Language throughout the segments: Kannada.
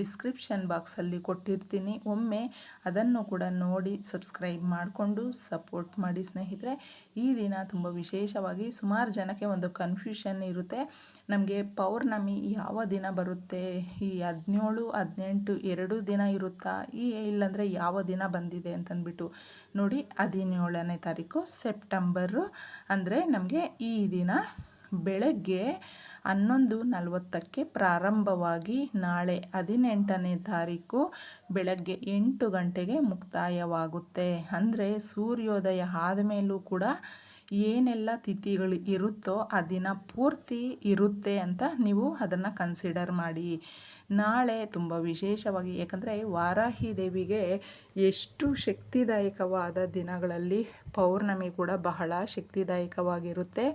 ಡಿಸ್ಕ್ರಿಪ್ಷನ್ ಬಾಕ್ಸಲ್ಲಿ ಕೊಟ್ಟಿರ್ತೀನಿ. ಒಮ್ಮೆ ಅದನ್ನು ಕೂಡ ನೋಡಿ ಸಬ್ಸ್ಕ್ರೈಬ್ ಮಾಡಿಕೊಂಡು ಸಪೋರ್ಟ್ ಮಾಡಿ ಸ್ನೇಹಿತರೆ. ಈ ದಿನ ತುಂಬ ವಿಶೇಷವಾಗಿ ಸುಮಾರು ಜನಕ್ಕೆ ಒಂದು ಕನ್ಫ್ಯೂಷನ್ ಇರುತ್ತೆ. ನಮಗೆ ಪೌರ್ಣಮಿ ಯಾವ ದಿನ ಬರುತ್ತೆ? ಈ ಹದಿನೇಳು, ಹದಿನೆಂಟು, ಎರಡು ದಿನ ಇರುತ್ತಾ? ಈ ಇಲ್ಲಾಂದರೆ ಯಾವ ದಿನ ಬಂದಿದೆ ಅಂತಂದ್ಬಿಟ್ಟು ನೋಡಿ ಹದಿನೇಳನೇ ತಾರೀಕು ಸೆಪ್ಟೆಂಬರು ಅಂದರೆ ನಮಗೆ ಈ ದಿನ ಬೆಳಗ್ಗೆ ಹನ್ನೊಂದು ನಲವತ್ತಕ್ಕೆ ಪ್ರಾರಂಭವಾಗಿ ನಾಳೆ ಹದಿನೆಂಟನೇ ತಾರೀಕು ಬೆಳಗ್ಗೆ ಎಂಟು ಗಂಟೆಗೆ ಮುಕ್ತಾಯವಾಗುತ್ತೆ. ಅಂದರೆ ಸೂರ್ಯೋದಯ ಆದಮೇಲೂ ಕೂಡ ಏನೆಲ್ಲ ತಿಥಿಗಳು ಇರುತ್ತೋ ಆ ದಿನ ಪೂರ್ತಿ ಇರುತ್ತೆ ಅಂತ ನೀವು ಅದನ್ನು ಕನ್ಸಿಡರ್ ಮಾಡಿ. ನಾಳೆ ತುಂಬ ವಿಶೇಷವಾಗಿ ಯಾಕಂದರೆ ವಾರಾಹಿ ದೇವಿಗೆ ಎಷ್ಟು ಶಕ್ತಿದಾಯಕವಾದ ದಿನಗಳಲ್ಲಿ ಪೌರ್ಣಮಿ ಕೂಡ ಬಹಳ ಶಕ್ತಿದಾಯಕವಾಗಿರುತ್ತೆ.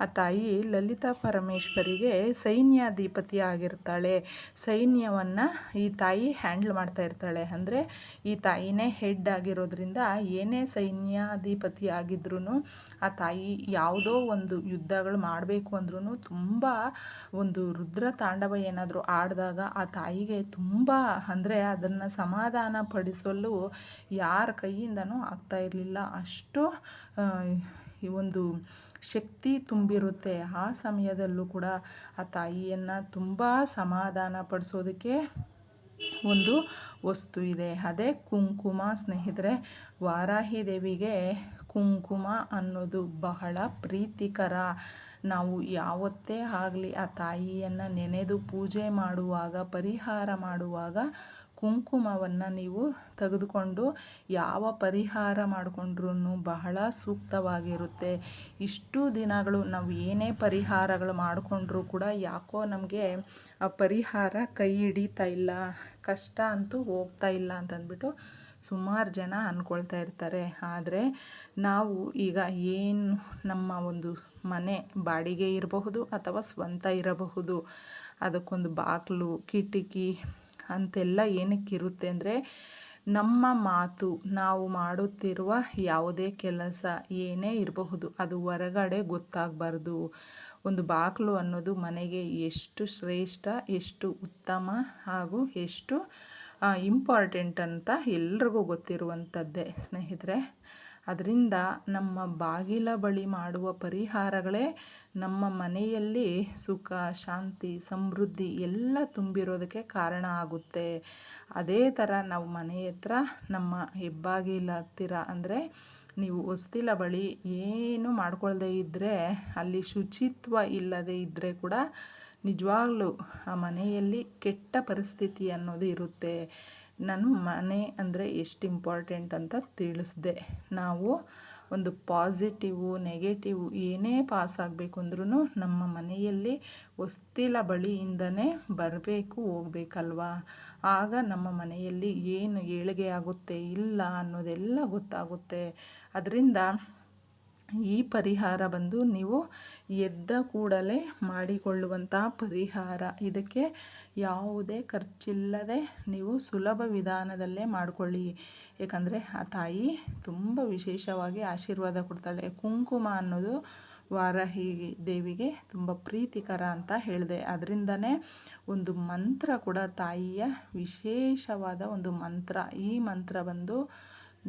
ಆ ತಾಯಿ ಲಲಿತಾ ಪರಮೇಶ್ವರಿಗೆ ಸೈನ್ಯಾಧಿಪತಿ ಆಗಿರ್ತಾಳೆ. ಸೈನ್ಯವನ್ನು ಈ ತಾಯಿ ಹ್ಯಾಂಡ್ಲ್ ಮಾಡ್ತಾ ಇರ್ತಾಳೆ. ಅಂದರೆ ಈ ತಾಯಿನೇ ಹೆಡ್ ಆಗಿರೋದ್ರಿಂದ ಏನೇ ಸೈನ್ಯಾಧಿಪತಿ ಆಗಿದ್ರೂ ಆ ತಾಯಿ ಯಾವುದೋ ಒಂದು ಯುದ್ಧಗಳು ಮಾಡಬೇಕು ಅಂದ್ರೂ ತುಂಬ ಒಂದು ರುದ್ರ ತಾಂಡವ ಏನಾದರೂ ಆಡಿದಾಗ ಆ ತಾಯಿಗೆ ತುಂಬ ಅಂದರೆ ಅದನ್ನು ಸಮಾಧಾನ ಪಡಿಸಲು ಯಾರ ಕೈಯಿಂದನೂ ಆಗ್ತಾ ಇರಲಿಲ್ಲ. ಅಷ್ಟು ಈ ಒಂದು ಶಕ್ತಿ ತುಂಬಿರುತ್ತೆ. ಆ ಸಮಯದಲ್ಲೂ ಕೂಡ ಆ ತಾಯಿಯನ್ನು ತುಂಬ ಸಮಾಧಾನ ಪಡಿಸೋದಕ್ಕೆ ಒಂದು ವಸ್ತು ಇದೆ. ಅದೇ ಕುಂಕುಮ ಸ್ನೇಹಿತರೆ, ವಾರಾಹಿ ದೇವಿಗೆ ಕುಂಕುಮ ಅನ್ನೋದು ಬಹಳ ಪ್ರೀತಿಕರ. ನಾವು ಯಾವತ್ತೇ ಆಗಲಿ ಆ ತಾಯಿಯನ್ನು ನೆನೆದು ಪೂಜೆ ಮಾಡುವಾಗ, ಪರಿಹಾರ ಮಾಡುವಾಗ ಕುಂಕುಮವನ್ನು ನೀವು ತೆಗೆದುಕೊಂಡು ಯಾವ ಪರಿಹಾರ ಮಾಡಿಕೊಂಡ್ರೂ ಬಹಳ ಸೂಕ್ತವಾಗಿರುತ್ತೆ. ಇಷ್ಟು ದಿನಗಳು ನಾವು ಏನೇ ಪರಿಹಾರಗಳು ಮಾಡಿಕೊಂಡ್ರೂ ಕೂಡ ಯಾಕೋ ನಮಗೆ ಆ ಪರಿಹಾರ ಕೈ ಹಿಡಿತಾ ಇಲ್ಲ, ಕಷ್ಟ ಅಂತೂ ಹೋಗ್ತಾ ಇಲ್ಲ ಅಂತಂದ್ಬಿಟ್ಟು ಸುಮಾರು ಜನ ಅಂದ್ಕೊಳ್ತಾ ಇರ್ತಾರೆ. ಆದರೆ ನಾವು ಈಗ ಏನು ನಮ್ಮ ಒಂದು ಮನೆ ಬಾಡಿಗೆ ಇರಬಹುದು ಅಥವಾ ಸ್ವಂತ ಇರಬಹುದು, ಅದಕ್ಕೊಂದು ಬಾಗಿಲು ಕಿಟಕಿ ಅಂತೆಲ್ಲ ಏನಕ್ಕಿರುತ್ತೆ ಅಂದರೆ ನಮ್ಮ ಮಾತು, ನಾವು ಮಾಡುತ್ತಿರುವ ಯಾವುದೇ ಕೆಲಸ ಏನೇ ಇರಬಹುದು, ಅದು ಹೊರಗಡೆ ಗೊತ್ತಾಗಬಾರ್ದು. ಒಂದು ಬಾಗಿಲು ಅನ್ನೋದು ಮನೆಗೆ ಎಷ್ಟು ಶ್ರೇಷ್ಠ, ಎಷ್ಟು ಉತ್ತಮ ಹಾಗೂ ಎಷ್ಟು ಇಂಪಾರ್ಟೆಂಟ್ ಅಂತ ಎಲ್ರಿಗೂ ಗೊತ್ತಿರುವಂಥದ್ದೇ, ಸ್ನೇಹಿತರೆ. ಅದರಿಂದ ನಮ್ಮ ಬಾಗಿಲ ಬಳಿ ಮಾಡುವ ಪರಿಹಾರಗಳೇ ನಮ್ಮ ಮನೆಯಲ್ಲಿ ಸುಖ, ಶಾಂತಿ, ಸಮೃದ್ಧಿ ಎಲ್ಲ ತುಂಬಿರೋದಕ್ಕೆ ಕಾರಣ ಆಗುತ್ತೆ. ಅದೇ ಥರ ನಾವು ಮನೆ ಹತ್ರ ನಮ್ಮ ಹೆಬ್ಬಾಗಿಲ ಹತ್ತಿರ ಅಂದರೆ ನೀವು ಹೊಸ್ತಿಲ ಬಳಿ ಏನು ಮಾಡ್ಕೊಳ್ಳದೇ ಇದ್ದರೆ ಅಲ್ಲಿ ಶುಚಿತ್ವ ಇಲ್ಲದೆ ಇದ್ದರೆ ಕೂಡ ನಿಜವಾಗ್ಲೂ ಆ ಮನೆಯಲ್ಲಿ ಕೆಟ್ಟ ಪರಿಸ್ಥಿತಿ ಅನ್ನೋದು ಇರುತ್ತೆ. ನಾನು ಮನೆ ಅಂದರೆ ಎಷ್ಟು ಇಂಪಾರ್ಟೆಂಟ್ ಅಂತ ತಿಳಿಸ್ದೆ. ನಾವು ಒಂದು ಪಾಸಿಟಿವು, ನೆಗೆಟಿವ್ ಏನೇ ಪಾಸ್ ಆಗಬೇಕು ಅಂದ್ರೂ ನಮ್ಮ ಮನೆಯಲ್ಲಿ ಹೊಸ್ತಿಲ ಬಳಿಯಿಂದನೇ ಬರಬೇಕು, ಹೋಗ್ಬೇಕಲ್ವಾ? ಆಗ ನಮ್ಮ ಮನೆಯಲ್ಲಿ ಏನು ಏಳಿಗೆ ಆಗುತ್ತೆ ಇಲ್ಲ ಅನ್ನೋದೆಲ್ಲ ಗೊತ್ತಾಗುತ್ತೆ. ಅದರಿಂದ ಈ ಪರಿಹಾರ ಬಂದು ನೀವು ಎದ್ದ ಕೂಡಲೇ ಮಾಡಿಕೊಳ್ಳುವಂತಹ ಪರಿಹಾರ. ಇದಕ್ಕೆ ಯಾವುದೇ ಖರ್ಚಿಲ್ಲದೆ ನೀವು ಸುಲಭ ವಿಧಾನದಲ್ಲೇ ಮಾಡಿಕೊಳ್ಳಿ. ಏಕೆಂದರೆ ಆ ತಾಯಿ ತುಂಬ ವಿಶೇಷವಾಗಿ ಆಶೀರ್ವಾದ ಕೊಡ್ತಾಳೆ. ಕುಂಕುಮ ಅನ್ನೋದು ವಾರಾಹಿ ದೇವಿಗೆ ತುಂಬ ಪ್ರೀತಿಕರ ಅಂತ ಹೇಳಿದೆ. ಅದರಿಂದನೇ ಒಂದು ಮಂತ್ರ ಕೂಡ ತಾಯಿಯ ವಿಶೇಷವಾದ ಒಂದು ಮಂತ್ರ. ಈ ಮಂತ್ರ ಬಂದು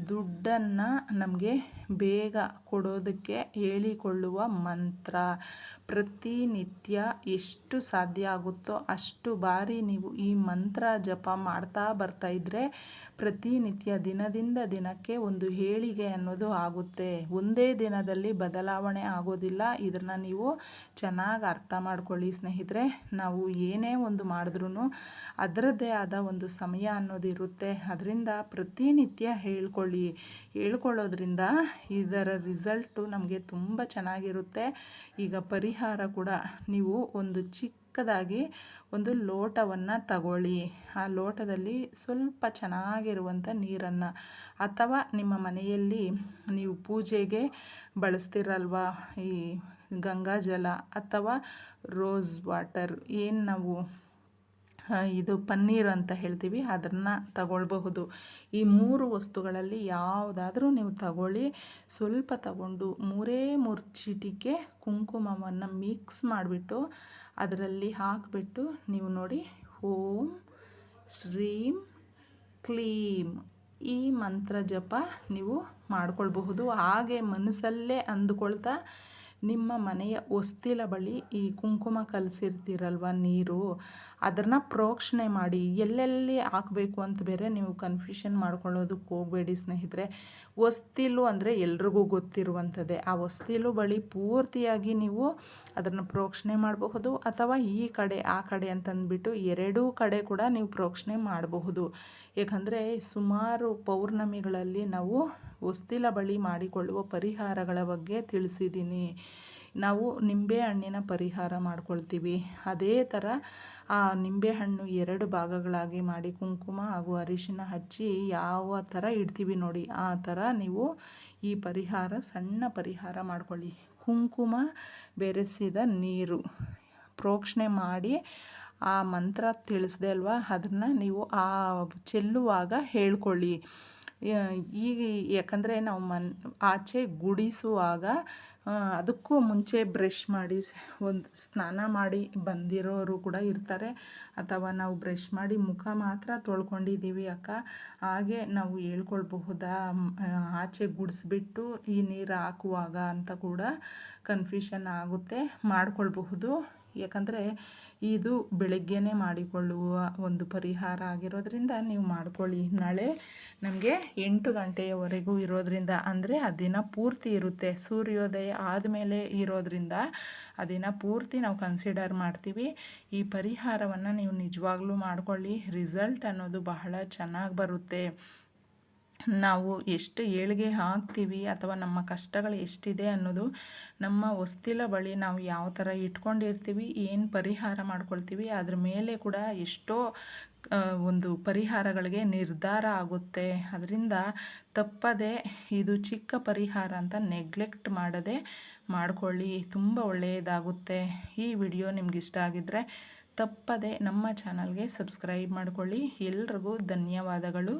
ದುಡ್ಡನ್ನು ನಮಗೆ ಬೇಗ ಕೊಡೋದಕ್ಕೆ ಹೇಳಿಕೊಳ್ಳುವ ಮಂತ್ರ. ಪ್ರತಿನಿತ್ಯ ಎಷ್ಟು ಸಾಧ್ಯ ಆಗುತ್ತೋ ಅಷ್ಟು ಬಾರಿ ನೀವು ಈ ಮಂತ್ರ ಜಪ ಮಾಡ್ತಾ ಬರ್ತಾ ಇದ್ದರೆ ಪ್ರತಿನಿತ್ಯ ದಿನದಿಂದ ದಿನಕ್ಕೆ ಒಂದು ಹೇಳಿಗೆ ಅನ್ನೋದು ಆಗುತ್ತೆ. ಒಂದೇ ದಿನದಲ್ಲಿ ಬದಲಾವಣೆ ಆಗೋದಿಲ್ಲ. ಇದನ್ನು ನೀವು ಚೆನ್ನಾಗಿ ಅರ್ಥ ಮಾಡ್ಕೊಳ್ಳಿ ಸ್ನೇಹಿತರೆ. ನಾವು ಏನೇ ಒಂದು ಮಾಡಿದ್ರೂ ಅದರದ್ದೇ ಆದ ಒಂದು ಸಮಯ ಅನ್ನೋದು ಇರುತ್ತೆ. ಅದರಿಂದ ಪ್ರತಿನಿತ್ಯ ಹೇಳ್ಕೊಳ್ಳಿ. ಹೇಳ್ಕೊಳ್ಳೋದ್ರಿಂದ ಇದರ ರಿಸಲ್ಟು ನಮಗೆ ತುಂಬ ಚೆನ್ನಾಗಿರುತ್ತೆ. ಈಗ ಪರಿಹಾರ ಕೂಡ ನೀವು ಒಂದು ಚಿಕ್ಕದಾಗಿ ಒಂದು ಲೋಟವನ್ನು ತಗೊಳ್ಳಿ. ಆ ಲೋಟದಲ್ಲಿ ಸ್ವಲ್ಪ ಚೆನ್ನಾಗಿರುವಂಥ ನೀರನ್ನು ಅಥವಾ ನಿಮ್ಮ ಮನೆಯಲ್ಲಿ ನೀವು ಪೂಜೆಗೆ ಬಳಸ್ತಿರಲ್ವ? ಈ ಗಂಗಾಜಲ ಅಥವಾ ರೋಸ್ ವಾಟರ್ ಏನು ನಾವು ಇದು ಪನ್ನೀರ್ ಅಂತ ಹೇಳ್ತೀವಿ, ಅದನ್ನು ತಗೊಳ್ಬಹುದು. ಈ ಮೂರು ವಸ್ತುಗಳಲ್ಲಿ ಯಾವುದಾದ್ರೂ ನೀವು ತಗೊಳ್ಳಿ, ಸ್ವಲ್ಪ ತಗೊಂಡು ಮೂರೇ ಮೂರು ಚೀಟಿಗೆ ಕುಂಕುಮವನ್ನು ಮಿಕ್ಸ್ ಮಾಡಿಬಿಟ್ಟು ಅದರಲ್ಲಿ ಹಾಕಿಬಿಟ್ಟು ನೀವು ನೋಡಿ, ಓಂ ಶ್ರೀಂ ಕ್ಲೀಂ ಈ ಮಂತ್ರ ಜಪ ನೀವು ಮಾಡ್ಕೊಳ್ಬಹುದು. ಹಾಗೆ ಮನಸ್ಸಲ್ಲೇ ಅಂದುಕೊಳ್ತಾ ನಿಮ್ಮ ಮನೆಯ ಹೊಸ್ತಿಲ ಬಳಿ ಈ ಕುಂಕುಮ ಕಲಸಿರ್ತೀರಲ್ವ ನೀರು? ಅದನ್ನು ಪ್ರೋಕ್ಷಣೆ ಮಾಡಿ, ಎಲ್ಲೆಲ್ಲಿ ಹಾಕಬೇಕು ಅಂತ ಬೇರೆ ನೀವು ಕನ್ಫ್ಯೂಷನ್ ಮಾಡ್ಕೊಳ್ಳೋದಕ್ಕೆ ಹೋಗಬೇಡಿ ಸ್ನೇಹಿತರೆ. ಹೊಸ್ತಿಲು ಅಂದರೆ ಎಲ್ರಿಗೂ ಗೊತ್ತಿರುವಂಥದ್ದೇ. ಆ ಹೊಸ್ತಿಲು ಬಳಿ ಪೂರ್ತಿಯಾಗಿ ನೀವು ಅದನ್ನು ಪ್ರೋಕ್ಷಣೆ ಮಾಡಬಹುದು ಅಥವಾ ಈ ಕಡೆ, ಆ ಕಡೆ ಅಂತಂದ್ಬಿಟ್ಟು ಎರಡೂ ಕಡೆ ಕೂಡ ನೀವು ಪ್ರೋಕ್ಷಣೆ ಮಾಡಬಹುದು. ಏಕೆಂದರೆ ಸುಮಾರು ಪೌರ್ಣಮಿಗಳಲ್ಲಿ ನಾವು ಹೊಸ್ತಿಲ ಬಳಿ ಮಾಡಿಕೊಳ್ಳುವ ಪರಿಹಾರಗಳ ಬಗ್ಗೆ ತಿಳಿಸಿದ್ದೀನಿ. ನಾವು ನಿಂಬೆ ಹಣ್ಣಿನ ಪರಿಹಾರ ಮಾಡ್ಕೊಳ್ತೀವಿ. ಅದೇ ಥರ ಆ ನಿಂಬೆಹಣ್ಣು ಎರಡು ಭಾಗಗಳಾಗಿ ಮಾಡಿ ಕುಂಕುಮ ಹಾಗೂ ಅರಿಶಿನ ಹಚ್ಚಿ ಯಾವ ಥರ ಇಡ್ತೀವಿ ನೋಡಿ, ಆ ಥರ ನೀವು ಈ ಪರಿಹಾರ, ಸಣ್ಣ ಪರಿಹಾರ ಮಾಡ್ಕೊಳ್ಳಿ. ಕುಂಕುಮ ಬೆರೆಸಿದ ನೀರು ಪ್ರೋಕ್ಷಣೆ ಮಾಡಿ ಆ ಮಂತ್ರ ತಿಳಿಸ್ದೆ ಅಲ್ವಾ? ಅದನ್ನು ನೀವು ಆ ಚೆಲ್ಲುವಾಗ ಹೇಳ್ಕೊಳ್ಳಿ. ಈಗ ಯಾಕಂದರೆ ನಾವು ಮನ್, ಆಚೆ ಗುಡಿಸುವಾಗ ಅದಕ್ಕೂ ಮುಂಚೆ ಬ್ರಷ್ ಮಾಡಿ, ಒಂದು ಸ್ನಾನ ಮಾಡಿ ಬಂದಿರೋರು ಕೂಡ ಇರ್ತಾರೆ. ಅಥವಾ ನಾವು ಬ್ರಷ್ ಮಾಡಿ ಮುಖ ಮಾತ್ರ ತೊಳ್ಕೊಂಡಿದ್ದೀವಿ ಅಕ್ಕ. ಹಾಗೆ ನಾವು ಹೇಳ್ಕೊಳ್ಬಹುದಾ ಆಚೆ ಗುಡಿಸ್ಬಿಟ್ಟು ಈ ನೀರು ಹಾಕುವಾಗ ಅಂತ ಕೂಡ ಕನ್ಫ್ಯೂಷನ್ ಆಗುತ್ತೆ. ಮಾಡ್ಕೊಳ್ಬಹುದು. ಯಾಕಂದರೆ ಇದು ಬೆಳಗ್ಗೆನೇ ಮಾಡಿಕೊಳ್ಳುವ ಒಂದು ಪರಿಹಾರ ಆಗಿರೋದ್ರಿಂದ ನೀವು ಮಾಡಿಕೊಳ್ಳಿ. ನಾಳೆ ನಮಗೆ ಎಂಟು ಗಂಟೆಯವರೆಗೂ ಇರೋದ್ರಿಂದ, ಅಂದರೆ ಆ ದಿನ ಪೂರ್ತಿ ಇರುತ್ತೆ. ಸೂರ್ಯೋದಯ ಆದಮೇಲೆ ಇರೋದ್ರಿಂದ ಆ ದಿನ ಪೂರ್ತಿ ನಾವು ಕನ್ಸಿಡರ್ ಮಾಡ್ತೀವಿ. ಈ ಪರಿಹಾರವನ್ನು ನೀವು ನಿಜವಾಗ್ಲೂ ಮಾಡ್ಕೊಳ್ಳಿ. ರಿಸಲ್ಟ್ ಅನ್ನೋದು ಬಹಳ ಚೆನ್ನಾಗಿ ಬರುತ್ತೆ. ನಾವು ಎಷ್ಟು ಏಳಿಗೆ ಹಾಕ್ತೀವಿ ಅಥವಾ ನಮ್ಮ ಕಷ್ಟಗಳು ಎಷ್ಟಿದೆ ಅನ್ನೋದು ನಮ್ಮ ಹೊಸ್ತಿಲ ಬಳಿ ನಾವು ಯಾವ ಥರ ಇಟ್ಕೊಂಡಿರ್ತೀವಿ, ಏನು ಪರಿಹಾರ ಮಾಡ್ಕೊಳ್ತೀವಿ, ಅದ್ರ ಮೇಲೆ ಕೂಡ ಎಷ್ಟೋ ಒಂದು ಪರಿಹಾರಗಳಿಗೆ ನಿರ್ಧಾರ ಆಗುತ್ತೆ. ಅದರಿಂದ ತಪ್ಪದೆ ಇದು ಚಿಕ್ಕ ಪರಿಹಾರ ಅಂತ ನೆಗ್ಲೆಕ್ಟ್ ಮಾಡದೆ ಮಾಡಿಕೊಳ್ಳಿ, ತುಂಬ ಒಳ್ಳೆಯದಾಗುತ್ತೆ. ಈ ವಿಡಿಯೋ ನಿಮ್ಗೆ ಇಷ್ಟ ಆಗಿದ್ದರೆ ತಪ್ಪದೆ ನಮ್ಮ ಚಾನಲ್ಗೆ ಸಬ್ಸ್ಕ್ರೈಬ್ ಮಾಡಿಕೊಳ್ಳಿ. ಎಲ್ರಿಗೂ ಧನ್ಯವಾದಗಳು.